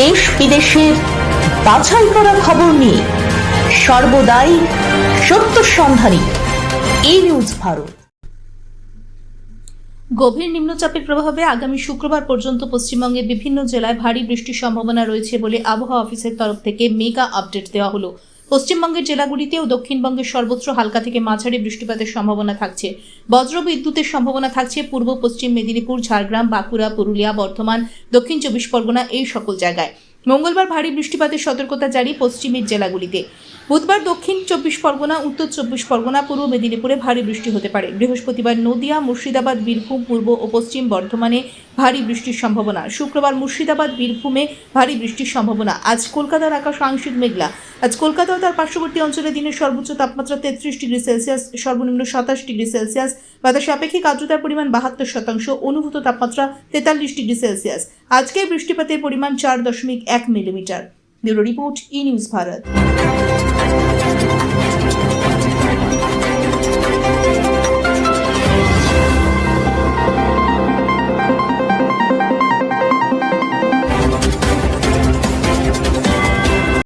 দেশ বিদেশের বাছাই করা খবর নিয়ে সর্বদাই সত্য সন্ধানী। এই নিউজ ভারত। গভীর নিম্নচাপের প্রভাবে আগামী শুক্রবার পর্যন্ত পশ্চিমবঙ্গের বিভিন্ন জেলায় ভারী বৃষ্টির সম্ভাবনা রয়েছে বলে আবহাওয়া অফিসের তরফ থেকে মেগা আপডেট দেওয়া হলো। পশ্চিমবঙ্গের জেলাগুলিতে ও দক্ষিণবঙ্গের সর্বত্র হালকা থেকে মাঝারি বৃষ্টিপাতের সম্ভাবনা থাকছে। বজ্র বিদ্যুতের সম্ভাবনা থাকছে পূর্ব, পশ্চিম মেদিনীপুর, ঝাড়গ্রাম, বাঁকুড়া, পুরুলিয়া, বর্ধমান, দক্ষিণ চব্বিশ পরগনা এই সকল জায়গায়। মঙ্গলবার ভারী বৃষ্টিপাতের সতর্কতা জারি পশ্চিমের জেলাগুলিতে। বুধবার দক্ষিণ চব্বিশ পরগনা, উত্তর চব্বিশ পরগনা, পূর্ব মেদিনীপুরে ভারী বৃষ্টি হতে পারে। বৃহস্পতিবার নদিয়া, মুর্শিদাবাদ, বীরভূম, পূর্ব ও পশ্চিম বর্ধমানে ভারী বৃষ্টির সম্ভাবনা। শুক্রবার মুর্শিদাবাদ, বীরভূমে ভারী বৃষ্টির সম্ভাবনা। আজ কলকাতার আকাশ আংশিক মেঘলা। আজ কলকাতা ও তার পার্শ্ববর্তী অঞ্চলে দিনের সর্বোচ্চ তাপমাত্রা তেত্রিশ ডিগ্রি সেলসিয়াস, সর্বনিম্ন সাতাশ ডিগ্রি সেলসিয়াস। বাতাসে আপেক্ষিক আর্দ্রতার পরিমাণ বাহাত্তর শতাংশ, অনুভূত তাপমাত্রা তেতাল্লিশ ডিগ্রি সেলসিয়াস। আজকে বৃষ্টিপাতের পরিমাণ চার দশমিক এক millimetre. Bureau report, E news Bharat.